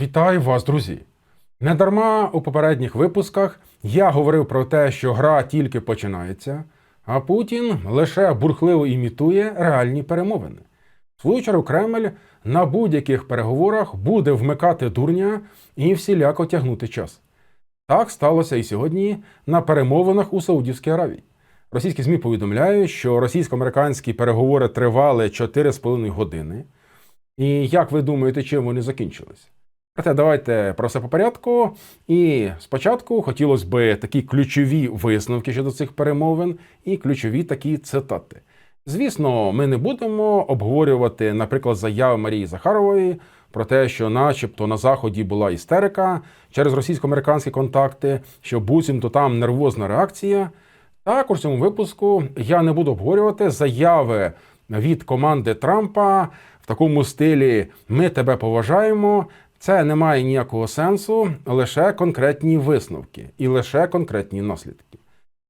Вітаю вас, друзі! Недарма у попередніх випусках я говорив про те, що гра тільки починається, а Путін лише бурхливо імітує реальні перемовини. В свою чергу Кремль на будь-яких переговорах буде вмикати дурня і всіляко тягнути час. Так сталося і сьогодні на перемовинах у Саудівській Аравії. Російські ЗМІ повідомляють, що російсько-американські переговори тривали 4,5 години. І як ви думаєте, чим вони закінчились? Проте давайте про все по порядку. І спочатку хотілося б такі ключові висновки щодо цих перемовин і ключові такі цитати. Звісно, ми не будемо обговорювати, наприклад, заяви Марії Захарової про те, що, начебто, на заході була істерика через російсько-американські контакти, що буцімто там нервозна реакція. Також в цьому випуску я не буду обговорювати заяви від команди Трампа в такому стилі Ми тебе поважаємо. Це не має ніякого сенсу, лише конкретні висновки і лише конкретні наслідки.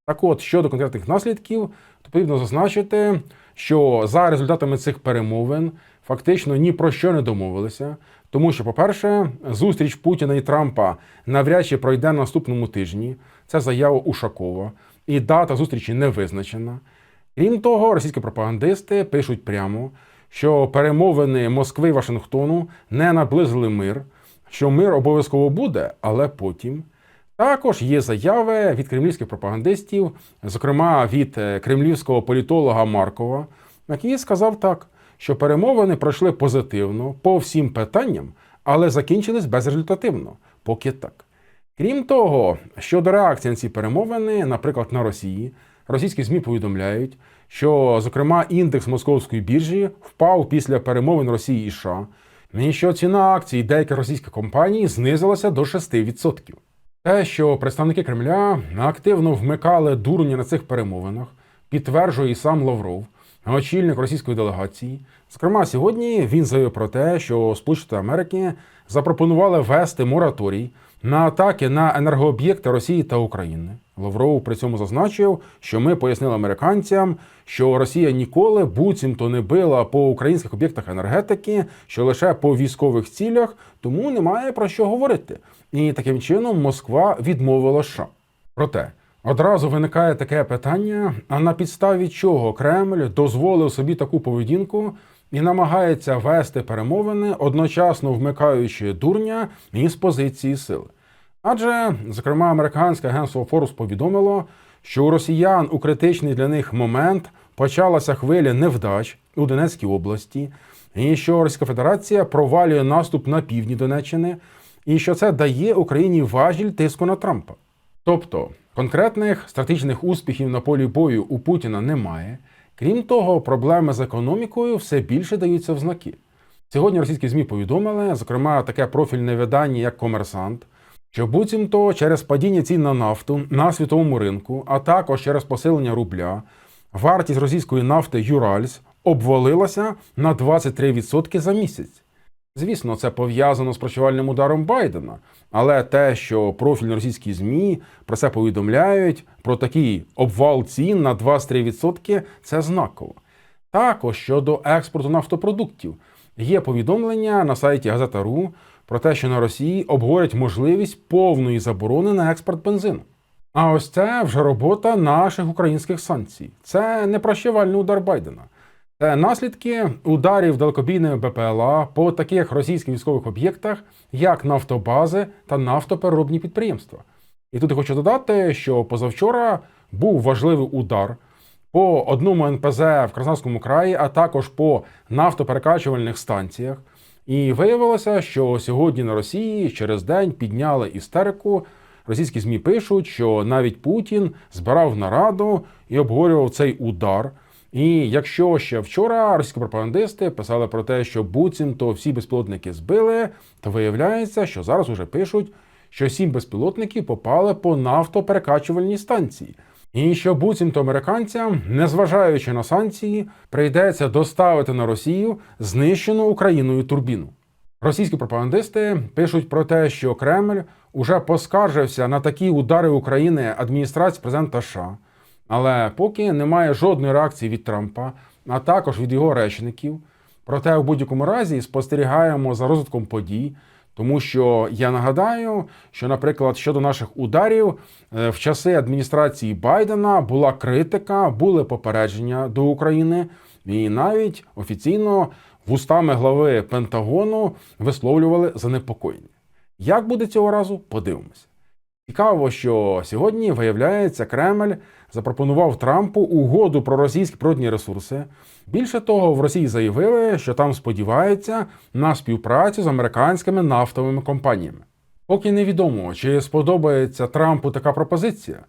Так от, щодо конкретних наслідків, то потрібно зазначити, що за результатами цих перемовин фактично ні про що не домовилися. Тому що, по-перше, зустріч Путіна і Трампа навряд чи пройде на наступному тижні. Це заява Ушакова, і дата зустрічі не визначена. Крім того, російські пропагандисти пишуть прямо, що перемовини Москви і Вашингтону не наблизили мир, що мир обов'язково буде, але потім. Також є заяви від кремлівських пропагандистів, зокрема від е, кремлівського політолога Маркова, який сказав так, що перемовини пройшли позитивно по всім питанням, але закінчились безрезультативно, поки так. Крім того, щодо реакції на ці перемовини, наприклад, на Росії, російські ЗМІ повідомляють, що, зокрема, індекс московської біржі впав після перемовин Росії і США, і що ціна акцій деяких російських компаній знизилася до 6%. Те, що представники Кремля активно вмикали дурня на цих перемовинах, підтверджує і сам Лавров, очільник російської делегації. Зокрема, сьогодні він заявив про те, що Сполучені Америки запропонували ввести мораторій на атаки на енергооб'єкти Росії та України. Лавров при цьому зазначив, що ми пояснили американцям, що Росія ніколи буцімто не била по українських об'єктах енергетики, що лише по військових цілях, тому немає про що говорити. І таким чином Москва відмовила США. Проте одразу виникає таке питання: а на підставі чого Кремль дозволив собі таку поведінку і намагається вести перемовини, одночасно вмикаючи дурня із позиції сили? Адже, зокрема, американське агентство Форус повідомило, що у росіян у критичний для них момент почалася хвиля невдач у Донецькій області, і що Російська Федерація провалює наступ на півдні Донеччини, і що це дає Україні важіль тиску на Трампа. Тобто конкретних стратегічних успіхів на полі бою у Путіна немає. Крім того, проблеми з економікою все більше даються в знаки. Сьогодні російські ЗМІ повідомили, зокрема, таке профільне видання, як Комерсант, що буцімто через падіння цін на нафту на світовому ринку, а також через посилення рубля, вартість російської нафти Юральс обвалилася на 23% за місяць. Звісно, це пов'язано з прощувальним ударом Байдена, але те, що профільні російські ЗМІ про це повідомляють, про такий обвал цін на 23%, це знаково. Також щодо експорту нафтопродуктів є повідомлення на сайті Газета.ру про те, що на Росії обговорять можливість повної заборони на експорт бензину. А ось це вже робота наших українських санкцій. Це не прощавальний удар Байдена. Це наслідки ударів далекобійними БПЛА по таких російських військових об'єктах, як нафтобази та нафтопереробні підприємства. І тут я хочу додати, що позавчора був важливий удар по одному НПЗ в Краснодарському краї, а також по нафтоперекачувальних станціях. І виявилося, що сьогодні на Росії через день підняли істерику. Російські ЗМІ пишуть, що навіть Путін збирав нараду і обговорював цей удар. І якщо ще вчора російські пропагандисти писали про те, що буцімто всі безпілотники збили, то виявляється, що зараз уже пишуть, що сім безпілотників попали по нафтоперекачувальній станції. І що буцімто американцям, незважаючи на санкції, прийдеться доставити на Росію знищену Україною турбіну. Російські пропагандисти пишуть про те, що Кремль уже поскаржився на такі удари України адміністрації президента США, але поки немає жодної реакції від Трампа, а також від його речників. Проте, в будь-якому разі спостерігаємо за розвитком подій. Тому що я нагадаю, що, наприклад, щодо наших ударів е, в часи адміністрації Байдена була критика, були попередження до України, і навіть офіційно вустами глави Пентагону висловлювали занепокоєння. Як буде цього разу, подивимося. Цікаво, що сьогодні, виявляється, Кремль запропонував Трампу угоду про російські природні ресурси. Більше того, в Росії заявили, що там сподіваються на співпрацю з американськими нафтовими компаніями. Поки невідомо, чи сподобається Трампу така пропозиція,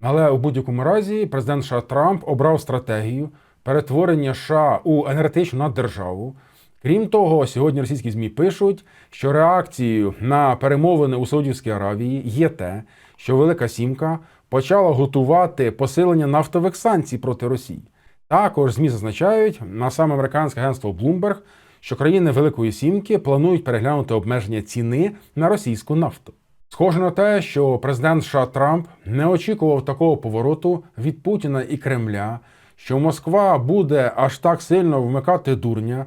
але у будь-якому разі президент США Трамп обрав стратегію перетворення США у енергетичну наддержаву. Крім того, сьогодні російські ЗМІ пишуть, що реакцією на перемовини у Саудівській Аравії є те, що Велика Сімка почала готувати посилення нафтових санкцій проти Росії. Також ЗМІ зазначають на саме американське агентство Bloomberg, що країни Великої Сімки планують переглянути обмеження ціни на російську нафту. Схоже на те, що президент США Трамп не очікував такого повороту від Путіна і Кремля, що Москва буде аж так сильно вмикати дурня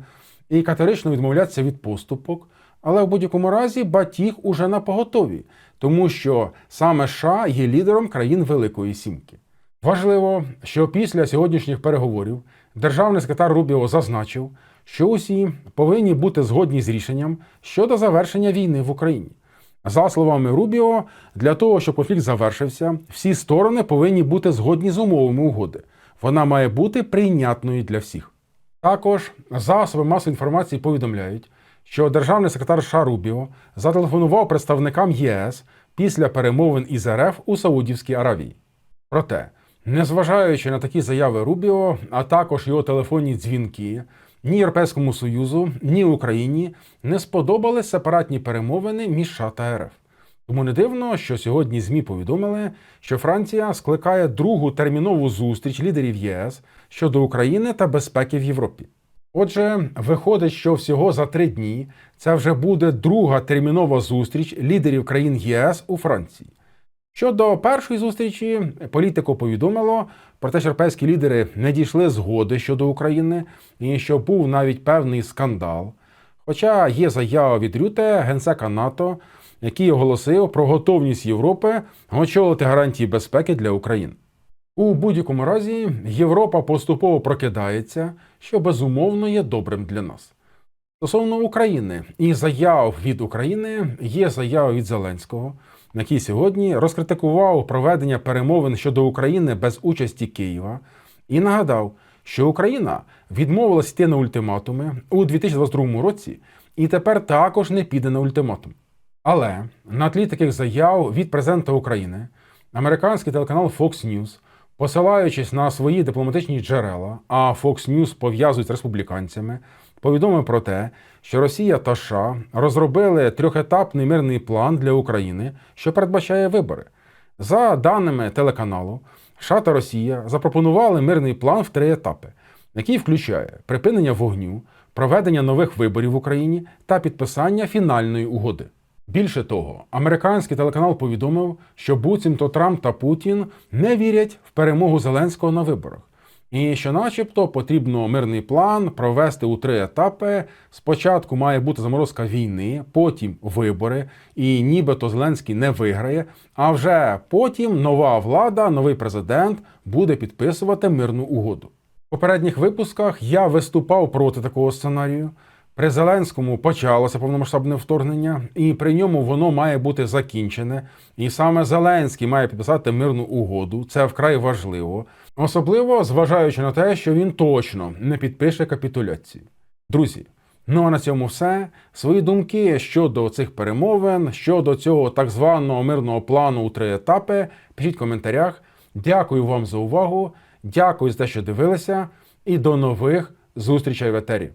і категорично відмовлятися від поступок. Але в будь-якому разі батіг уже на поготові, тому що саме США є лідером країн Великої Сімки. Важливо, що після сьогоднішніх переговорів державний секретар Рубіо зазначив, що усі повинні бути згодні з рішенням щодо завершення війни в Україні. За словами Рубіо, для того, щоб конфлікт завершився, всі сторони повинні бути згодні з умовами угоди. Вона має бути прийнятною для всіх. Також засоби масової інформації повідомляють, що державний секретар США Рубіо зателефонував представникам ЄС після перемовин із РФ у Саудівській Аравії. Проте, незважаючи на такі заяви Рубіо, а також його телефонні дзвінки, ні Європейському Союзу, ні Україні не сподобались сепаратні перемовини між США та РФ. Тому не дивно, що сьогодні ЗМІ повідомили, що Франція скликає другу термінову зустріч лідерів ЄС щодо України та безпеки в Європі. Отже, виходить, що всього за три дні це вже буде друга термінова зустріч лідерів країн ЄС у Франції. Щодо першої зустрічі, політико повідомило про те, що європейські лідери не дійшли згоди щодо України і що був навіть певний скандал. Хоча є заява від Рюте, генсека НАТО, який оголосив про готовність Європи очолити гарантії безпеки для України. У будь-якому разі Європа поступово прокидається, що безумовно є добрим для нас. Стосовно України і заяв від України є заява від Зеленського, який сьогодні розкритикував проведення перемовин щодо України без участі Києва і нагадав, що Україна відмовилась йти на ультиматуми у 2022 році і тепер також не піде на ультиматум. Але на тлі таких заяв від президента України американський телеканал Fox News, посилаючись на свої дипломатичні джерела, а Fox News пов'язують з республіканцями, повідомив про те, що Росія та США розробили трьохетапний мирний план для України, що передбачає вибори. За даними телеканалу, США та Росія запропонували мирний план в три етапи, який включає припинення вогню, проведення нових виборів в Україні та підписання фінальної угоди. Більше того, американський телеканал повідомив, що буцімто Трамп та Путін не вірять в перемогу Зеленського на виборах, і що, начебто, потрібно мирний план провести у три етапи. Спочатку має бути заморозка війни, потім вибори, і нібито Зеленський не виграє. А вже потім нова влада, новий президент буде підписувати мирну угоду. В попередніх випусках я виступав проти такого сценарію. При Зеленському почалося повномасштабне вторгнення, і при ньому воно має бути закінчене. І саме Зеленський має підписати мирну угоду. Це вкрай важливо, особливо зважаючи на те, що він точно не підпише капітуляцію. Друзі, ну а на цьому все. Свої думки щодо цих перемовин, щодо цього так званого мирного плану у три етапи, пишіть в коментарях. Дякую вам за увагу. Дякую за те, що дивилися, і до нових зустрічей в етері.